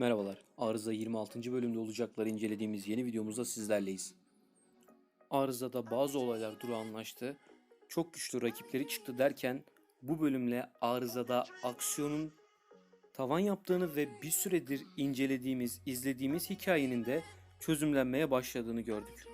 Merhabalar. Arıza 26. bölümde olacakları incelediğimiz yeni videomuzda sizlerleyiz. Arızada bazı olaylar durağanlaştı. Çok güçlü rakipleri çıktı derken bu bölümle arızada aksiyonun tavan yaptığını ve bir süredir incelediğimiz, izlediğimiz hikayenin de çözümlenmeye başladığını gördük.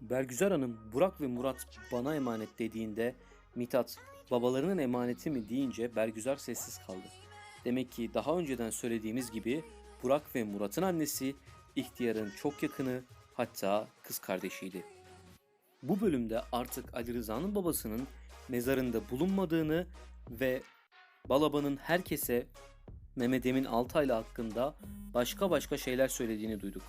Bergüzar Hanım Burak ve Murat bana emanet dediğinde Mithat babalarının emaneti mi deyince Bergüzar sessiz kaldı. Demek ki daha önceden söylediğimiz gibi Burak ve Murat'ın annesi ihtiyarın çok yakını hatta kız kardeşiydi. Bu bölümde artık Ali Rıza'nın babasının mezarında bulunmadığını ve Balaban'ın herkese Mehmet Emin Altaylı hakkında başka başka şeyler söylediğini duyduk.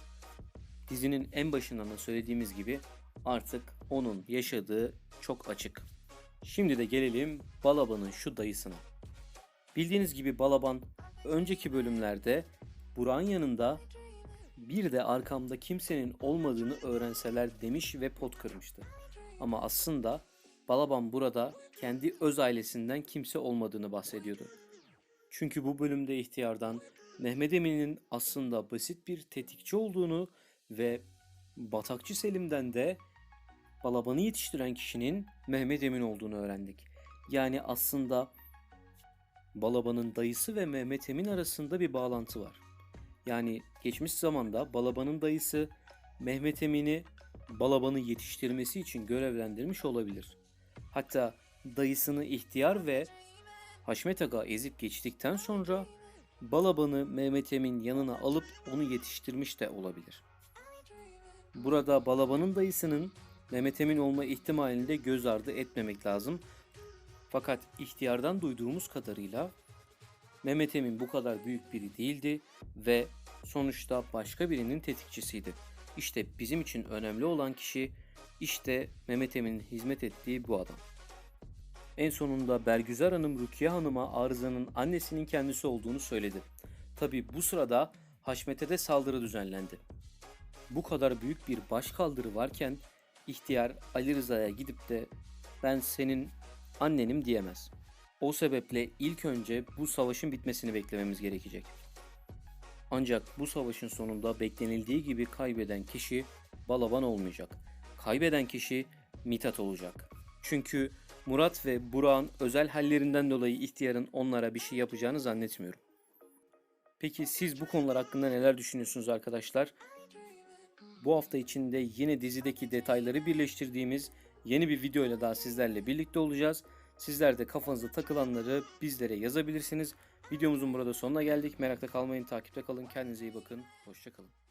Dizinin en başından da söylediğimiz gibi artık onun yaşadığı çok açık. Şimdi de gelelim Balaban'ın şu dayısına. Bildiğiniz gibi Balaban önceki bölümlerde Burak'ın yanında bir de arkamda kimsenin olmadığını öğrenseler demiş ve pot kırmıştı. Ama aslında Balaban burada kendi öz ailesinden kimse olmadığını bahsediyordu. Çünkü bu bölümde ihtiyardan Mehmet Emin'in aslında basit bir tetikçi olduğunu ve Batakçı Selim'den de Balaban'ı yetiştiren kişinin Mehmet Emin olduğunu öğrendik. Yani aslında Balaban'ın dayısı ve Mehmet Emin arasında bir bağlantı var. Yani geçmiş zamanda Balaban'ın dayısı Mehmet Emin'i Balaban'ı yetiştirmesi için görevlendirmiş olabilir. Hatta dayısını ihtiyar ve Haşmet Aga ezip geçtikten sonra Balaban'ı Mehmet Emin yanına alıp onu yetiştirmiş de olabilir. Burada Balaban'ın dayısının Mehmet Emin olma ihtimalini de göz ardı etmemek lazım. Fakat ihtiyardan duyduğumuz kadarıyla Mehmet Emin bu kadar büyük biri değildi ve sonuçta başka birinin tetikçisiydi. İşte bizim için önemli olan kişi işte Mehmet Emin'in hizmet ettiği bu adam. En sonunda Bergüzar Hanım Rukiye Hanım'a Arıza'nın annesinin kendisi olduğunu söyledi. Tabi bu sırada Haşmet'e de saldırı düzenlendi. Bu kadar büyük bir başkaldırı varken ihtiyar Ali Rıza'ya gidip de ben senin annenim diyemez. O sebeple ilk önce bu savaşın bitmesini beklememiz gerekecek. Ancak bu savaşın sonunda beklenildiği gibi kaybeden kişi Balaban olmayacak. Kaybeden kişi Mithat olacak. Çünkü Murat ve Burak'ın özel hallerinden dolayı ihtiyarın onlara bir şey yapacağını zannetmiyorum. Peki siz bu konular hakkında neler düşünüyorsunuz arkadaşlar? Bu hafta içinde yine dizideki detayları birleştirdiğimiz yeni bir videoyla daha sizlerle birlikte olacağız. Sizler de kafanızda takılanları bizlere yazabilirsiniz. Videomuzun burada sonuna geldik. Merakta kalmayın, takipte kalın. Kendinize iyi bakın. Hoşçakalın.